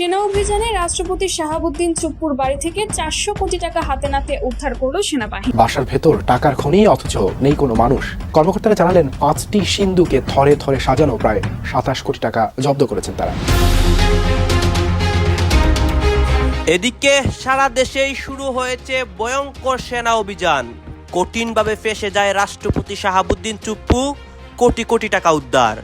সেনা অভিযানে রাষ্ট্রপতি শাহাবুদ্দিন চুপ্পুর বাড়ি থেকে চারশো কোটি টাকা হাতে নাতে উদ্ধার করল সেনাবাহিনী। বাসার ভেতর টাকার খনি অথচ নেই কোনো মানুষ। কর্মকর্তারা জানালেন পাঁচটি সিন্ধুকে থরে থরে সাজানো প্রায় সাতাশ কোটি টাকা জব্দ করেছেন তারা। এদিকে সারা দেশেই শুরু হয়েছে ভয়ঙ্কর সেনা অভিযান। কঠিনভাবে ফেসে যায় রাষ্ট্রপতি শাহাবুদ্দিন চুপ্পু কোটি কোটি টাকা উদ্ধার।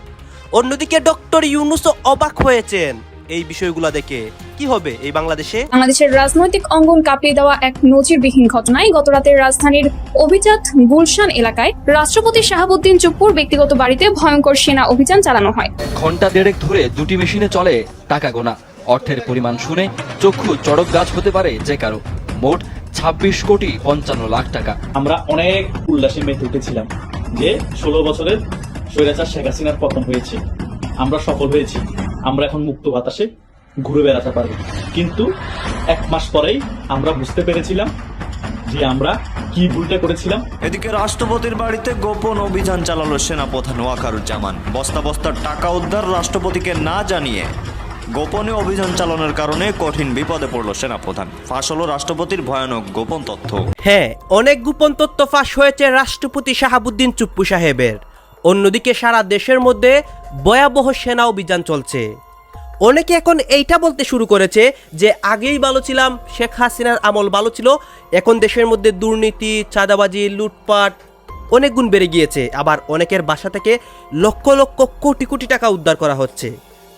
অন্যদিকে ডক্টর ইউনুসও অবাক হয়েছেন। এই বিষয়গুলো দেখে কি হবে এই বাংলাদেশে? বাংলাদেশের রাজনৈতিক অঙ্গন কাঁপিয়ে দেওয়া এক নজিরবিহীন ঘটনায় গতরাতে রাজধানীর অভিজাত গুলশান এলাকায় রাষ্ট্রপতি শাহাবুদ্দিন চুপ্পুর ব্যক্তিগত বাড়িতে ভয়ঙ্কর সেনা অভিযান চালানো হয়। ঘণ্টা দেড়েক ধরে দুটি মেশিনে চলে টাকা গোনা। অর্থের পরিমাণ শুনে চক্ষু চড়ক গাছ হতে পারে যে কারও। মোট ছাব্বিশ কোটি পঞ্চান্ন লাখ টাকা। আমরা অনেক উল্লাসে মেতে উঠেছিলাম যে ষোলো বছরের স্বৈরাচার শেখ হাসিনার পতন হয়েছে। আমরা সফল হয়েছি। আমরা এখন মুক্ত বাতাসে ঘুরে বেড়াতে পারব। কিন্তু এক মাস পরেই আমরা বুঝতে পেরেছিলাম যে আমরা কি ভুলটা করেছিলাম। এদিকে রাষ্ট্রপতির বাড়িতে গোপন অভিযান চালালো সেনাপ্রধান ওয়াকারুজ্জামান। বস্তা বস্তা টাকা উদ্ধার রাষ্ট্রপতিকে না জানিয়ে গোপনে অভিযান চালানোর কারণে কঠিন বিপদে পড়ল সেনাপ্রধান। ফাঁস হলো রাষ্ট্রপতির ভয়ানক গোপন তথ্য। হ্যাঁ অনেক গোপন তথ্য ফাঁস হয়েছে রাষ্ট্রপতি শাহাবুদ্দিন চুপ্পু সাহেবের। অন্যদিকে সারা দেশের মধ্যে ভয়াবহ সেনা অভিযান চলছে। অনেকে এখন এইটা বলতে শুরু করেছে যে আগেই ভালো ছিলাম, শেখ হাসিনার আমল ভালো ছিল, এখন দেশের মধ্যে দুর্নীতি, চাঁদাবাজি, লুটপাট অনেক গুণ বেড়ে গিয়েছে। আবার অনেকের বাসা থেকে লক্ষ লক্ষ কোটি কোটি টাকা উদ্ধার করা হচ্ছে।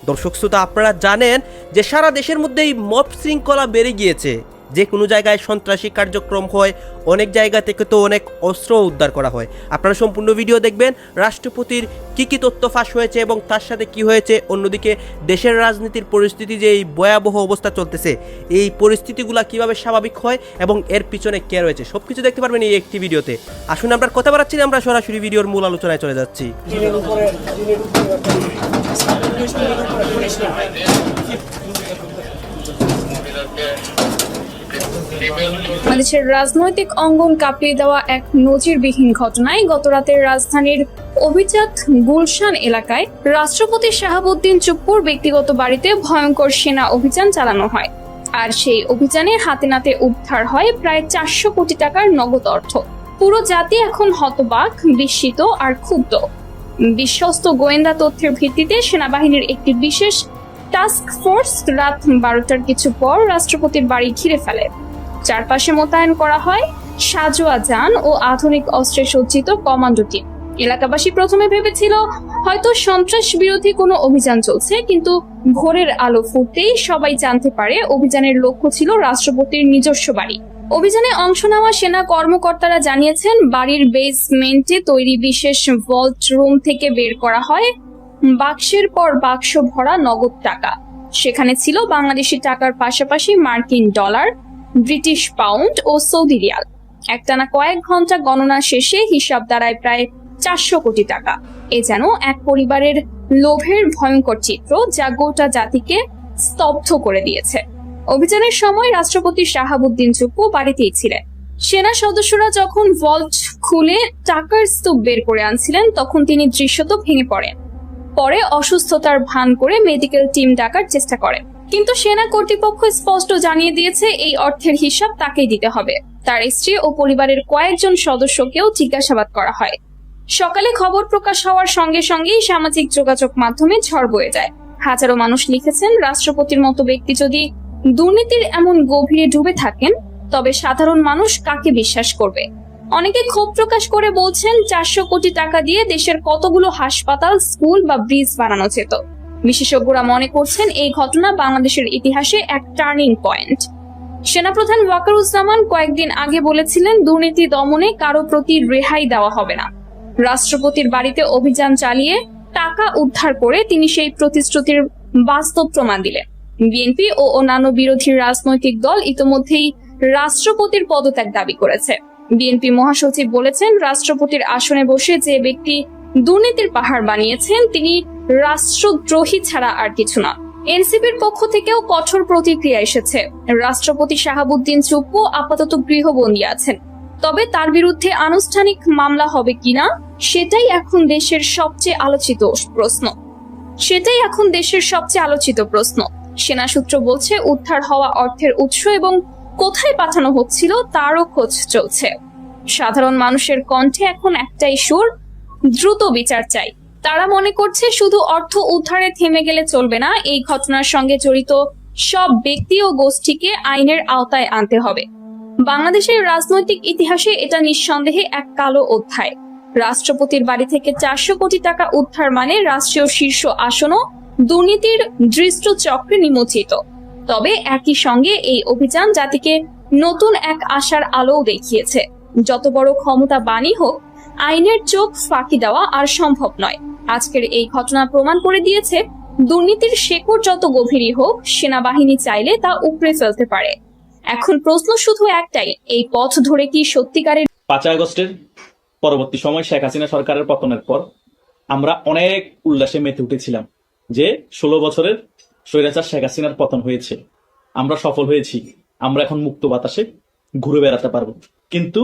দর্শক শ্রোতা, আপনারা জানেন যে সারা দেশের মধ্যে এই মব শৃঙ্খলা বেড়ে গিয়েছে। যে কোনো জায়গায় সন্ত্রাসী কার্যক্রম হয় অনেক জায়গা থেকে তো অনেক অস্ত্র উদ্ধার করা হয় আপনারা সম্পূর্ণ ভিডিও দেখবেন রাষ্ট্রপতির কি কি তথ্য ফাঁস হয়েছে এবং তার সাথে কি হয়েছে অন্যদিকে দেশের রাজনীতির পরিস্থিতি যে এই ভয়াবহ অবস্থা চলতেছে এই পরিস্থিতিগুলো কীভাবে স্বাভাবিক হয় এবং এর পিছনে কে রয়েছে সব কিছু দেখতে পারবেন এই একটি ভিডিওতে আসুন আমরা কথা বাড়াচ্ছি না, আমরা সরাসরি ভিডিওর মূল আলোচনায় চলে যাচ্ছি বাংলাদেশের রাজনৈতিক অঙ্গন কাঁপিয়ে দেওয়া এক নজিরবিহীন ঘটনায় গতরাতের রাজধানীর অভিজাত গুলশান এলাকায় রাষ্ট্রপতি শাহাবুদ্দিন চুপ্পুর ব্যক্তিগত বাড়িতে ভয়ঙ্কর সেনা অভিযান চালানো হয়। আর সেই অভিযানে হাতে নাতে উদ্ধার হয় প্রায় চারশো কোটি টাকার নগদ অর্থ। পুরো জাতি এখন হতবাক, বিস্মিত আর ক্ষুব্ধ। বিশ্বস্ত গোয়েন্দা তথ্যের ভিত্তিতে সেনাবাহিনীর একটি বিশেষ টাস্ক ফোর্স রাত বারোটার কিছু পর রাষ্ট্রপতির বাড়ি ঘিরে ফেলে। চারপাশে মোতায়েন করা হয়। সাজোয়া যান ও আধুনিক অস্ত্রে সজ্জিত কমান্ডো টিম। এলাকাবাসী প্রথমে ভেবেছিল, হয়তো সন্ত্রাস বিরোধী কোনো অভিযান চলছে, কিন্তু ভোরের আলো ফুটতেই সবাই জানতে পারে অভিযানের লক্ষ্য ছিল রাষ্ট্রপতির নিজস্ব বাড়ি। অভিযানে অংশ নেওয়া সেনা কর্মকর্তারা জানিয়েছেন, বাড়ির বেসমেন্টে তৈরি বিশেষ ভল্ট রুম থেকে বের করা হয়। বাক্সের পর বাক্স ভরা নগদ টাকা। সেখানে ছিল বাংলাদেশি টাকার পাশাপাশি মার্কিন ডলার। ব্রিটিশ পাউন্ড ও সৌদি রিয়াল। একটানা কয়েক ঘণ্টা গণনা শেষে হিসাব দাঁড়ায় প্রায় চারশো কোটি টাকা। এ যেন এক পরিবারের লোভের ভয়ঙ্কর চিত্র যা গোটা জাতিকে স্তব্ধ করে দিয়েছে। অভিযানের সময় রাষ্ট্রপতি শাহাবুদ্দিন চুপ্পু বাড়িতেই ছিলেন। সেনা সদস্যরা যখন ভল্ট খুলে টাকার স্তূপ বের করে আনছিলেন, তখন তিনি দৃশ্যত ভেঙে পড়েন। পরে অসুস্থতার ভান করে মেডিকেল টিম ডাকার চেষ্টা করেন। কিন্তু সেনা কর্তৃপক্ষ স্পষ্ট জানিয়ে দিয়েছে, এই অর্থের হিসাব তাকেই দিতে হবে। তার স্ত্রী ও পরিবারের কয়েকজন সদস্যকেও জিজ্ঞাসাবাদ করা হয়। সকালে খবর প্রকাশ হওয়ার সঙ্গে সঙ্গেই সামাজিক যোগাযোগ মাধ্যমে ঝড় বয়ে যায়। হাজারো মানুষ লিখেছেন, রাষ্ট্রপতির মতো ব্যক্তি যদি দুর্নীতির এমন গভীরে ডুবে থাকেন, তবে সাধারণ মানুষ কাকে বিশ্বাস করবে? অনেকে ক্ষোভ প্রকাশ করে বলছেন, চারশো কোটি টাকা দিয়ে দেশের কতগুলো হাসপাতাল, স্কুল বা ব্রিজ বানানো যেত। বিশেষজ্ঞরা মনে করছেন এই ঘটনা বাংলাদেশের ইতিহাসে এক টার্নিং পয়েন্ট। সেনাপ্রধান ওয়াকারুজ্জামান কয়েকদিন আগে বলেছিলেন, দুর্নীতি দমনে কারও প্রতি রেহাই দেওয়া হবে না। রাষ্ট্রপতির বাড়িতে অভিযান চালিয়ে টাকা উদ্ধার করে তিনি সেই প্রতিশ্রুতির বাস্তব প্রমাণ দিলেন। বিএনপি ও অন্যান্য বিরোধী রাজনৈতিক দল ইতোমধ্যেই রাষ্ট্রপতির পদত্যাগ দাবি করেছে। বিএনপি মহাসচিব বলেছেন, রাষ্ট্রপতির আসনে বসে যে ব্যক্তি দুর্নীতির পাহাড় বানিয়েছেন, তিনি রাষ্ট্রদ্রোহী ছাড়া আর কিছু না। এনসিপির পক্ষ থেকেও কঠোর প্রতিক্রিয়া এসেছে। রাষ্ট্রপতি শাহাবুদ্দিন চুপ্পু আপাতত গৃহবন্দী আছেন। তবে তার বিরুদ্ধে আনুষ্ঠানিক মামলা হবে কিনা, সেটাই এখন দেশের সবচেয়ে আলোচিত প্রশ্ন। সেটাই এখন দেশের সবচেয়ে আলোচিত প্রশ্ন। সেনা সূত্র বলছে, উদ্ধার হওয়া অর্থের উৎস এবং কোথায় পাঠানো হচ্ছিল তারও খোঁজ চলছে। সাধারণ মানুষের কণ্ঠে এখন একটাই সুর, দ্রুত বিচার চাই। তারা মনে করছে শুধু অর্থ উদ্ধারে থেমে গেলে চলবে না। এই ঘটনার সঙ্গে জড়িত সব ব্যক্তি ও গোষ্ঠীকে আইনের আওতায় আনতে হবে। বাংলাদেশের রাজনৈতিক ইতিহাসে এটা নিঃসন্দেহে এক কালো অধ্যায়। রাষ্ট্রপতির বাড়ি থেকে চারশো কোটি টাকা উদ্ধার মানে রাষ্ট্রীয় শীর্ষ আসনও দুর্নীতির দৃষ্ট চক্রে নিমজ্জিত। তবে একই সঙ্গে এই অভিযান জাতিকে নতুন এক আশার আলোও দেখিয়েছে। যত বড় ক্ষমতা বাণী হোক আইনের চোখ ফাঁকি দেওয়া আর সম্ভব নয়। আজকের এই ঘটনা প্রমাণ করে দিয়েছে, দুর্নীতির শেকড় যত গভীরই হোক, সেনাবাহিনী চাইলে তা উপড়ে ফেলতে পারে। এখন প্রশ্ন শুধু একটাই, এই পথ ধরে কি সত্যিকারের পাঁচই আগস্টের পরবর্তী সময় শেখ হাসিনা সরকারের পতনের পর আমরা অনেক উল্লাসে মেতে উঠেছিলাম যে ষোলো বছরের স্বৈরাচার শেখ হাসিনার পতন হয়েছে। আমরা সফল হয়েছি, আমরা এখন মুক্ত বাতাসে ঘুরে বেড়াতে পারব। কিন্তু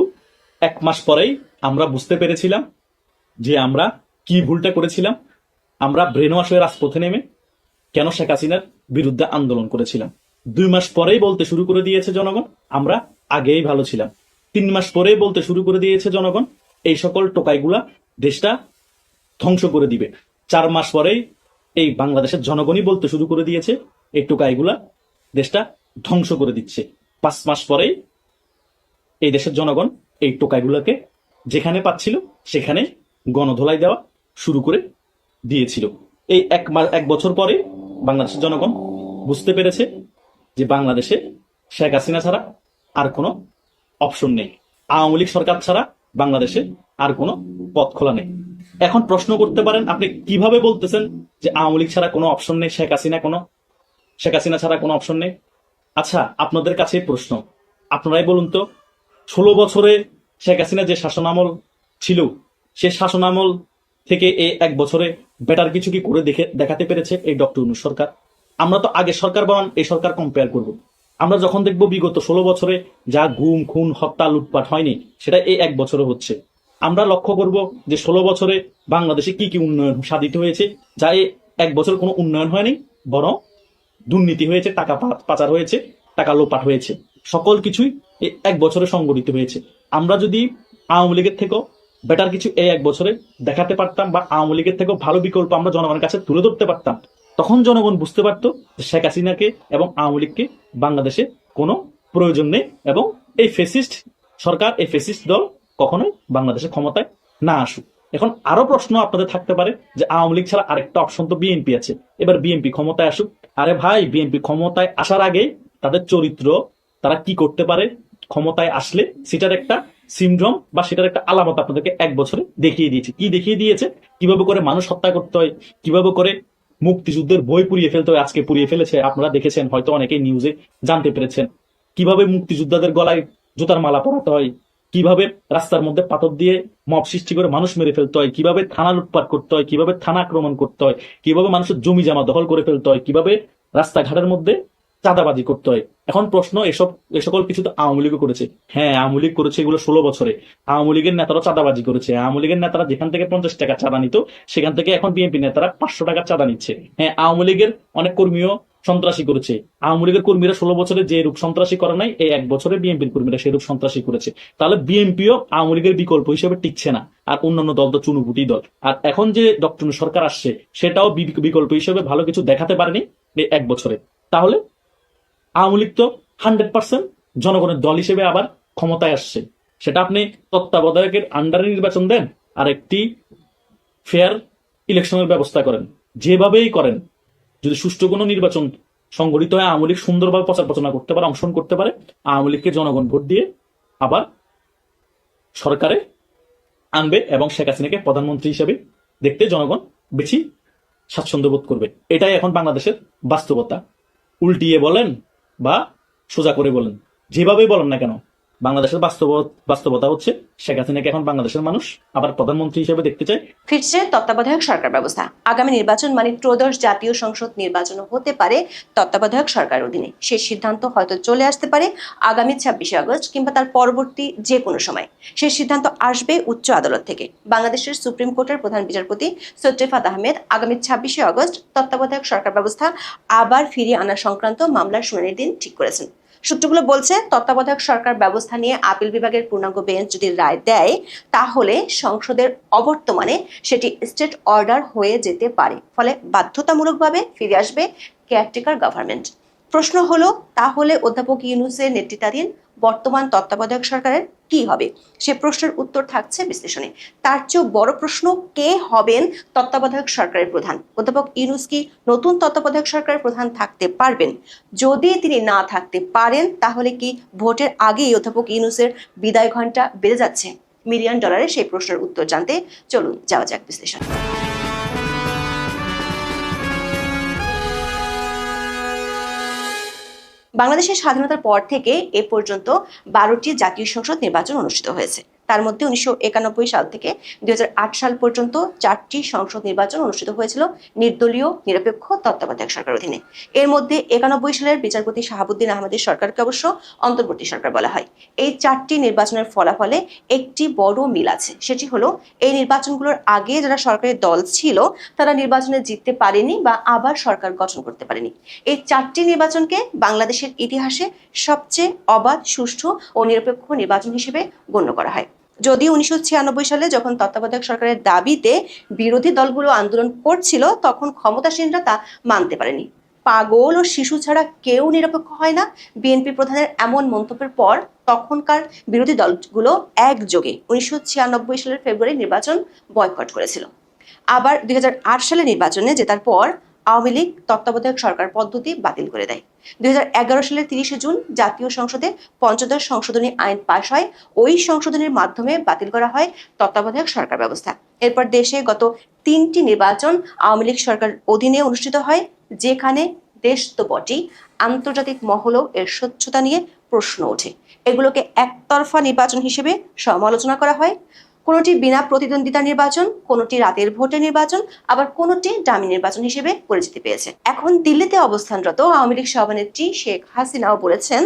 এক মাস পরেই আমরা বুঝতে পেরেছিলাম যে আমরা কি ভুলটা করেছিলাম। আমরা ব্রেন ওয়াশ হয়ে রাজপথে নেমে কেন শেখ হাসিনার বিরুদ্ধে আন্দোলন করেছিলাম। দুই মাস পরেই বলতে শুরু করে দিয়েছে জনগণ, আমরা আগেই ভালো ছিলাম। তিন মাস পরেই বলতে শুরু করে দিয়েছে জনগণ, এই সকল টোকাইগুলা দেশটা ধ্বংস করে দিবে। চার মাস পরেই এই বাংলাদেশের জনগণই বলতে শুরু করে দিয়েছে, এই টোকাইগুলা দেশটা ধ্বংস করে দিচ্ছে। পাঁচ মাস পরেই এই দেশের জনগণ এই টোকাইগুলোকে যেখানে পাচ্ছিল, সেখানে গণধোলাই দেওয়া শুরু করে দিয়েছিল। এই এক এক বছর পরে বাংলাদেশের জনগণ বুঝতে পেরেছে যে বাংলাদেশে শেখ হাসিনা ছাড়া আর কোনো অপশন নেই। আওয়ামী লীগ সরকার ছাড়া বাংলাদেশে আর কোনো পথ খোলা নেই। এখন প্রশ্ন করতে পারেন, আপনি কীভাবে বলতেছেন যে আওয়ামী লীগ ছাড়া কোনো অপশন নেই, শেখ হাসিনা কোনো, শেখ হাসিনা ছাড়া কোনো অপশন নেই? আচ্ছা আপনাদের কাছে প্রশ্ন। আপনারাই বলুন তো, ষোলো বছরে শেখ হাসিনা যে শাসনামল ছিল, সে শাসনামল থেকে এই এক বছরে বেটার কিছু কি করে দেখে দেখাতে পেরেছে এই ডক্টর ইউনূস সরকার? আমরা তো আগে সরকার বনান এই সরকার কম্পেয়ার করব। আমরা যখন দেখব বিগত ষোলো বছরে যা গুম, খুন, হত্যা, লুটপাট হয়নি, সেটা এই এক বছরে হচ্ছে। আমরা লক্ষ্য করব যে ষোলো বছরে বাংলাদেশে কি কি উন্নয়ন সাধিত হয়েছে, যা এই এক বছর কোনো উন্নয়ন হয়নি, বরং দুর্নীতি হয়েছে, টাকা পাচার হয়েছে, টাকা লোপাট হয়েছে। সকল কিছুই এক বছরে সংগঠিত হয়েছে। আমরা যদি আওয়ামী লীগের থেকেও বেটার কিছু এই এক বছরে দেখাতে পারতাম বা আওয়ামী লীগের থেকেও ভালো বিকল্প আমরা জনগণের কাছে তুলে ধরতে পারতাম, তখন জনগণ বুঝতে পারতো শেখ হাসিনাকে এবং আওয়ামী লীগকে বাংলাদেশে কোনো প্রয়োজন নেই এবং এই ফেসিস্ট সরকার, এই ফেসিস্ট দল কখনোই বাংলাদেশে ক্ষমতায় না আসুক। এখন আরও প্রশ্ন আপনাদের থাকতে পারে যে আওয়ামী লীগ ছাড়া আরেকটা অপশন তো বিএনপি আছে। এবার বিএনপি ক্ষমতায় আসুক। আরে ভাই, বিএনপি ক্ষমতায় আসার আগে তাদের চরিত্র তারা কি করতে পারে, ক্ষমতায় আসলে সেটার একটা সিমড্রম বা সেটার একটা আলামত আপনাদেরকে এক বছরে দেখিয়ে দিয়েছে। কি দেখিয়ে দিয়েছে? কীভাবে করে মানুষ হত্যা করতে হয়, কীভাবে করে মুক্তিযুদ্ধের বই পুড়িয়ে ফেলতে হয়, আজকে পুড়িয়ে ফেলেছে, আপনারা দেখেছেন, হয়তো অনেকেই নিউজে জানতে পেরেছেন। কীভাবে মুক্তিযোদ্ধাদের গলায় জুতার মালা পরাতে হয়, কীভাবে রাস্তার মধ্যে পাথর দিয়ে মব সৃষ্টি করে মানুষ মেরে ফেলতে হয়, কীভাবে থানা লুটপাট করতে হয়, কীভাবে থানা আক্রমণ করতে হয়, কীভাবে মানুষের জমি জামা দখল করে ফেলতে হয়, কীভাবে রাস্তাঘাটের মধ্যে চাঁদাবাজি করতে হয়। এখন প্রশ্ন, এসব, এ সকল কিছু তো আওয়ামী লীগও করেছে। হ্যাঁ আওয়ামী লীগ করেছে এগুলো ষোলো বছরে। আওয়ামী লীগের নেতারা চাঁদাবাজি করেছে। আওয়ামী লীগের নেতারা যেখান থেকে পঞ্চাশ টাকা চাঁদা নিত, সেখান থেকে এখন বিএনপি নেতারা পাঁচশো টাকা চাঁদা নিচ্ছে। হ্যাঁ আওয়ামী লীগের অনেক কর্মীও সন্ত্রাসী করেছে। আওয়ামী লীগের কর্মীরা ষোলো বছরে যে রূপ সন্ত্রাসী করে নাই, এই এক বছরে বিএনপির কর্মীরা সেই রূপ সন্ত্রাসী করেছে। তাহলে বিএনপিও আওয়ামী লীগের বিকল্প হিসেবে টিকছে না। আর অন্যান্য দল তো চুনুপুটি দল। আর এখন যে ডক্টর সরকার আসছে, সেটাও বিকল্প হিসেবে ভালো কিছু দেখাতে পারেনি এই এক বছরে। তাহলে আওয়ামী লীগ তো হান্ড্রেড পার্সেন্ট জনগণের দল হিসেবে আবার ক্ষমতায় আসছে। সেটা আপনি তত্ত্বাবধায়কের আন্ডারে নির্বাচন দেন আর একটি ফেয়ার ইলেকশনের ব্যবস্থা করেন। যেভাবেই করেন, যদি সুষ্ঠু কোনো নির্বাচন সংগঠিত হয়, আওয়ামী লীগ সুন্দরভাবে প্রচার প্রচারণা করতে পারে, অংশগ্রহণ করতে পারে, আওয়ামী লীগকে জনগণ ভোট দিয়ে আবার সরকারে আনবে এবং শেখ হাসিনাকে প্রধানমন্ত্রী হিসেবে দেখতে জনগণ বেশি স্বাচ্ছন্দ্য বোধ করবে। এটাই এখন বাংলাদেশের বাস্তবতা। উল্টিয়ে বলেন বা সোজা করে বলেন। যেভাবেই বলেন না কেন। বাংলাদেশের বাস্তব বাস্তবতা হচ্ছে শেখ হাসিনাকে এখন বাংলাদেশের মানুষ আবার প্রধানমন্ত্রী হিসেবে দেখতে চায়। ফিরছে তত্ত্বাবধায়ক সরকার ব্যবস্থা। আগামী নির্বাচন মানে ত্রয়োদশ জাতীয় সংসদ নির্বাচন হতে পারে তত্ত্বাবধায়ক সরকার অধীনে। সেই সিদ্ধান্ত হয়তো চলে আসতে পারে আগামী ছাব্বিশে আগস্ট কিংবা তার পরবর্তী যে কোনো সময়। সেই সিদ্ধান্ত আসবে উচ্চ আদালত থেকে। বাংলাদেশের সুপ্রিম কোর্টের প্রধান বিচারপতি সৈয়দ আহমেদ আগামী ছাব্বিশে আগস্ট তত্ত্বাবধায়ক সরকার ব্যবস্থা আবার ফিরিয়ে আনা সংক্রান্ত মামলার শুনানির দিন ঠিক করেছেন। সূত্রগুলো বলছে, তত্ত্বাবধায়ক সরকার ব্যবস্থা নিয়ে আপিল বিভাগের পূর্ণাঙ্গ বেঞ্চ যদি রায় দেয়, তাহলে সংসদের অবর্তমানে সেটি স্টেট অর্ডার হয়ে যেতে পারে। ফলে বাধ্যতামূলকভাবে ফিরে আসবে কেয়ারটেকার গভর্নমেন্ট প্রশ্ন হলো, তাহলে অধ্যাপক ইউনুসের নেতৃত্বাধীন বর্তমান তত্ত্বাবধায়ক সরকারের কি হবে? সে প্রশ্নের উত্তর থাকছে বিশ্লেষণে। তার চেয়েও বড় প্রশ্ন, কে হবেন তত্ত্বাবধায়ক সরকারের প্রধান? অধ্যাপক ইউনুস কি নতুন তত্ত্বাবধায়ক সরকারের প্রধান থাকতে পারবেন? যদি তিনি না থাকতে পারেন, তাহলে কি ভোটের আগেই অধ্যাপক ইউনুসের বিদায় ঘণ্টা বেড়ে যাচ্ছে? মিলিয়ন ডলারের সেই প্রশ্নের উত্তর জানতে চলুন, যাওয়া যাক বিশ্লেষণ। বাংলাদেশের স্বাধীনতার পর থেকে এ পর্যন্ত বারোটি জাতীয় সংসদ নির্বাচন অনুষ্ঠিত হয়েছে। তার মধ্যে উনিশশো একানব্বই সাল থেকে দুই হাজার আট সাল পর্যন্ত চারটি সংসদ নির্বাচন অনুষ্ঠিত হয়েছিল নির্দলীয়, নিরপেক্ষ, তত্ত্বাবধায়ক সরকার অধীনে। এর মধ্যে একানব্বই সালের বিচারপতি শাহাবুদ্দিন আহমেদের সরকারকে অবশ্য অন্তর্বর্তী সরকার বলা হয়। এই চারটি নির্বাচনের ফলাফলে একটি বড় মিল আছে। সেটি হলো, এই নির্বাচনগুলোর আগে যারা সরকারের দল ছিল, তারা নির্বাচনে জিততে পারেনি বা আবার সরকার গঠন করতে পারেনি। এই চারটি নির্বাচনকে বাংলাদেশের ইতিহাসে সবচেয়ে অবাধ, সুষ্ঠু ও নিরপেক্ষ নির্বাচন হিসেবে গণ্য করা হয়। যদিও উনিশশো সালে যখন তত্ত্বাবধায়ক সরকারের দাবিতে বিরোধী দলগুলো আন্দোলন করছিল, তখন ক্ষমতাসীনরা তা মানতে পারেনি। পাগল ও শিশু ছাড়া কেউ নিরপেক্ষ হয় না। বিএনপি প্রধানের এমন মন্তব্যের পর তখনকার বিরোধী দলগুলো একযোগে উনিশশো ছিয়ানব্বই সালের ফেব্রুয়ারি নির্বাচন বয়কট করেছিল। আবার দুই হাজার আট সালে নির্বাচনে জেতার পর আওয়ামী লীগ তত্ত্বাবধায়ক সরকার পদ্ধতি বাতিল করে দেয়। দুই হাজার এগারো সালের তিরিশে জুন জাতীয় সংসদে পঞ্চদশ সংশোধনী আইন পাশ হয়। ওই সংশোধনীর মাধ্যমে বাতিল করা হয় তত্ত্বাবধায়ক সরকার ব্যবস্থা। এরপর দেশে গত তিনটি নির্বাচন আওয়ামী লীগ সরকার অধীনে অনুষ্ঠিত হয়, যেখানে দেশ তো বটেই, আন্তর্জাতিক মহলেও এর স্বচ্ছতা নিয়ে প্রশ্ন ওঠে। এগুলোকে একতরফা নির্বাচন হিসেবে সমালোচনা করা হয়। কোনোটি বিনা প্রতিদ্বন্দ্বিতা নির্বাচন, কোনোটি রাতের ভোটে নির্বাচন, আবার কোনোটি ডামি নির্বাচন হিসেবে পরিচিতি পেয়েছে। এখন দিল্লিতে অবস্থানরত আওয়ামী লীগ সভানেত্রী শেখ হাসিনাও বলেছেন,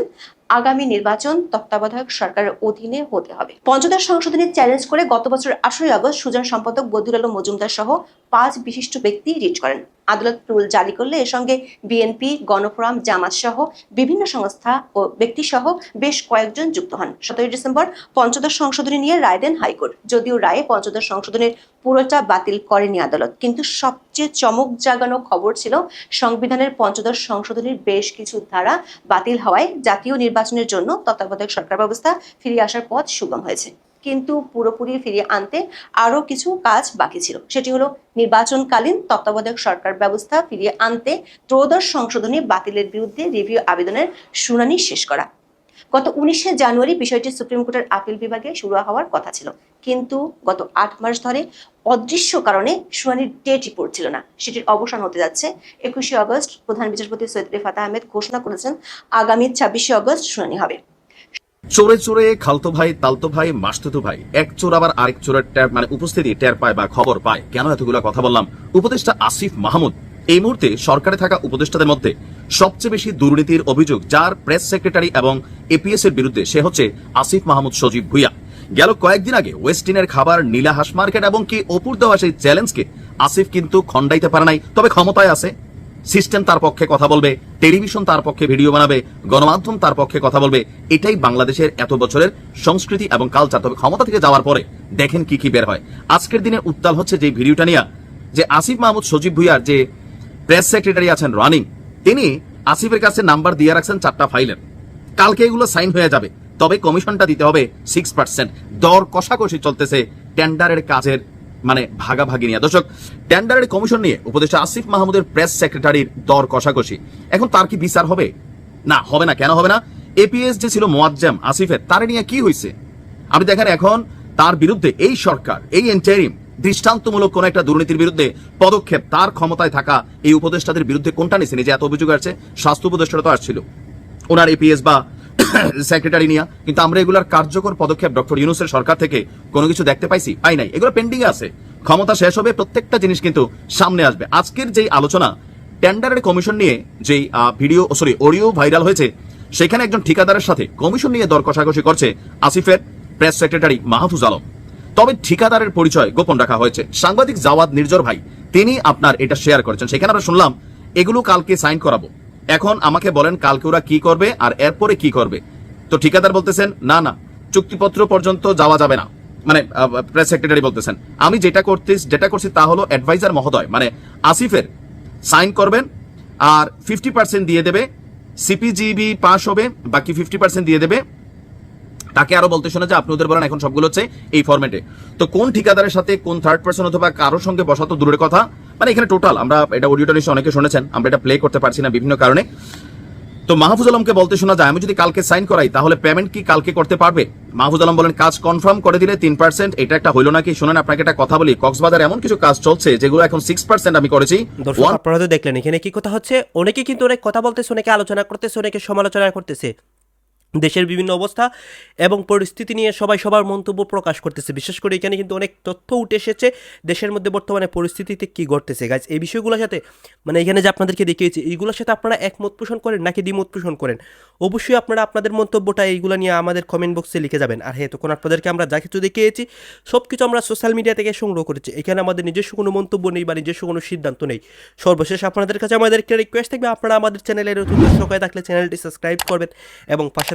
আগামী নির্বাচন তত্ত্বাবধায়ক সরকারের অধীনে হতে হবে। পঞ্চদশ সংশোধনী চ্যালেঞ্জ করে গত বছর আঠারোই আগস্ট সুজন সম্পাদক বদুল আলম মজুমদার সহ পাঁচ বিশিষ্ট ব্যক্তি রিট করেন। আদালত রুল জারি করলে এর সঙ্গে বিএনপি, গণফোরাম, জামাত সহ বিভিন্ন সংস্থা ও ব্যক্তি সহ বেশ কয়েকজন যুক্ত হন। সতেরোই ডিসেম্বর পঞ্চদশ সংশোধনী নিয়ে রায় দেন হাইকোর্ট। যদিও রায়ে পঞ্চদশ সংশোধনের পুরোটা বাতিল করেনি আদালত, কিন্তু সবচেয়ে চমক জাগানো খবর ছিল সংবিধানের পঞ্চদশ সংশোধনীর বেশ কিছু ধারা বাতিল হওয়ায় জাতীয় নির্বাচনের জন্য তত্ত্বাবধায়ক সরকার ব্যবস্থা ফিরে আসার পথ সুগম হয়েছে। কিন্তু পুরোপুরি ফিরিয়ে আনতে আরও কিছু কাজ বাকি ছিল। সেটি হলো নির্বাচনকালীন তত্ত্বাবধায়ক সরকার ব্যবস্থা ফিরিয়ে আনতে ত্রয়োদশ সংশোধনী বাতিলের বিরুদ্ধে রিভিউ আবেদনের শুনানি শেষ করা। গত উনিশে জানুয়ারি বিষয়টি সুপ্রিম কোর্টের আপিল বিভাগে শুরু হওয়ার কথা ছিল। কিন্তু গত আট মাস ধরে অদৃশ্য কারণে শুনানির ডেটই পড়ছিল না। সেটির অবসান হতে যাচ্ছে একুশে আগস্ট। প্রধান বিচারপতি সৈয়দ রেফাত আহমেদ ঘোষণা করেছেন, আগামী ছাব্বিশে আগস্ট শুনানি হবে। চোরে চোরে, খালতো ভাই, তালতো ভাই, মাসতুতো ভাই। এক চোর আবার আরেক চোরের ট্যার মানে উপস্থিতি টের পায় বা খবর পায়। কেন এতগুলো কথা বললাম? উপদেষ্টা আসিফ মাহমুদ, এই মুহূর্তে সরকারে থাকা উপদেষ্টাদের মধ্যে সবচেয়ে বেশি দুর্নীতির অভিযোগ যার প্রেস সেক্রেটারি এবং এপিএস এর বিরুদ্ধে, সে হচ্ছে আসিফ মাহমুদ সজীব ভুইয়া। গেল কয়েকদিন আগে ওয়েস্টিনের খাবার নীলা হাঁস মার্কেট এবং কি অপুর দেওয়া সেই চ্যালেঞ্জকে আসিফ কিন্তু খণ্ডাইতে পারে নাই। তবে ক্ষমতায় আছে। সিস্টেম তার পক্ষে কথা বলবে, টেলিভিশন তার পক্ষে ভিডিও বানাবে, গণমাধ্যম তার পক্ষে কথা বলবে, এটাই বাংলাদেশের এত বছরের সংস্কৃতি এবং কালচার তবে ক্ষমতা থেকে যাওয়ার পরে দেখেন কি কি বের হয়। আজকের দিনে উত্তাল হচ্ছে যে ভিডিওটা নিয়ে, যে আসিফ মাহমুদ, সজীব ভুইয়ার যে প্রেস সেক্রেটারি আছেন রানিং তিনি আসিফের কাছে নাম্বার দিয়ে রাখছেন চারটা ফাইলের কালকে এগুলো সাইন হয়ে যাবে, তবে কমিশনটা দিতে হবে সিক্স পার্সেন্ট দর কষাকষি চলতেছে টেন্ডারের কাজের মানে ভাগাভাগি নিয়ে। দর্শক টেন্ডারের কমিশন নিয়ে উপদেষ্টা আসিফ মাহমুদের প্রেস সেক্রেটারির দর কষাকষি। এখন তার কি বিচার হবে? না হবে না, কেন হবে না? এপিএস যে ছিল মোয়াজ্জাম আসিফের, তার নিয়ে কি হয়েছে আপনি দেখেন এখন তার বিরুদ্ধে এই সরকার, এই এন্টারিম দৃষ্টান্তমূলক কোন একটা দুর্নীতির বিরুদ্ধে পদক্ষেপ, তার ক্ষমতায় থাকা এই উপদেষ্টাদের বিরুদ্ধে কোনটা এই যে এত অভিযোগ আছে স্বাস্থ্য উপদেষ্টারা তো আসছিল। ওনার এপিএস বা সেক্রেটারি নিয়ে, কিন্তু আমরা এগুলার কার্যকর পদক্ষেপ ডক্টর ইউনুসের সরকার থেকে কোনো কিছু দেখতে পাইছি? পাই নাই। এগুলো পেন্ডিং আছে। ক্ষমতা শেষ হবে, প্রত্যেকটা জিনিস কিন্তু সামনে আসবে। আজকের যেই আলোচনা টেন্ডারের কমিশন নিয়ে যেই ভিডিও সরি অডিও ভাইরাল হয়েছে, সেখানে একজন ঠিকাদারের সাথে কমিশন নিয়ে দর কষাকষি করছে আসিফের প্রেস সেক্রেটারি মাহফুজ আলম। তবে ঠিকাদারের পরিচয় গোপন রাখা হয়েছে। সাংবাদিক জাওয়াদ নির্জর ভাই, তিনি আপনার এটা শেয়ার করেছেন। সেখানে আমরা শুনলাম, এগুলো কালকে সাইন করাবো। এখন আমাকে বলেন কালকে ওরা কি করবে আর এরপরে কি করবে। তো ঠিকাদার বলতেছেন, না না, চুক্তিপত্র পর্যন্ত যাওয়া যাবে না। মানে প্রেস সেক্রেটারি বলতেছেন, আমি যেটা করতে, যেটা করছি তা হলো অ্যাডভাইজার মহোদয় মানে আসিফের সাইন করবেন আর ফিফটি পার্সেন্ট দিয়ে দেবে সিপিজিবি পাস হবে, বাকি ফিফটি পার্সেন্ট দিয়ে দেবে। তাকে আরও বলতে শোনা যে আপনি ওদের বলেন, এখন সবগুলো হচ্ছে এই ফরম্যাটে তো কোন ঠিকাদারের সাথে কোন থার্ড পার্সন অথবা কারোর সঙ্গে বসা তো দূরের কথা মানে এখানে টোটাল আমরা এটা অডিওটা নিশ্চয় অনেকে শুনেছেন আমরা এটা প্লে করতে পারছি না বিভিন্ন কারণে। তো মাহফুজ আলমকে বলতে শোনা যায় আমি যদি কালকে সাইন করাই তাহলে পেমেন্ট কি কালকে করতে পারবে? মাহফুজ আলম বলেন কাজ কনফার্ম করে দিলে তিন পার্সেন্ট এটা একটা হইল নাকি? শুনেন আপনাকে একটা কথা বলি কক্সবাজার এমন কিছু কাজ চলছে যেগুলো এখন সিক্স পার্সেন্ট আমি করেছি। আপনারা তো দেখলেন এখানে কি কথা হচ্ছে? অনেকে কিন্তু অনেক কথা বলতেছে অনেকে আলোচনা করতেছে অনেকে সমালোচনা করতেছে। দেশের বিভিন্ন অবস্থা এবং পরিস্থিতি নিয়ে সবাই সবার মন্তব্য প্রকাশ করতেছে। বিশেষ করে এখানে কিন্তু অনেক তথ্য উঠে এসেছে দেশের মধ্যে বর্তমানে পরিস্থিতিতে কি ঘটতেছে। গাছ এই বিষয়গুলোর সাথে মানে এখানে যে আপনাদেরকে দেখিয়েছি, এইগুলোর সাথে আপনারা একমত পোষণ করেন নাকি দ্বিমত পোষণ করেন? অবশ্যই আপনারা আপনাদের মন্তব্যটা এইগুলো নিয়ে আমাদের কমেন্ট বক্সে লিখে যাবেন। আর হ্যাঁ তখন আপনাদেরকে আমরা যা কিছু দেখিয়েছি সব কিছু আমরা সোশ্যাল মিডিয়া থেকে সংগ্রহ করেছি। এখানে আমাদের নিজস্ব কোনো মন্তব্য নেই বা নিজস্ব কোনো সিদ্ধান্ত নেই। সর্বশেষ আপনাদের কাছে আমাদের একটা রিকোয়েস্ট থাকবে। আপনারা আমাদের চ্যানেলের নতুন থাকলে চ্যানেলটি সাবস্ক্রাইব করবেন এবং পাশে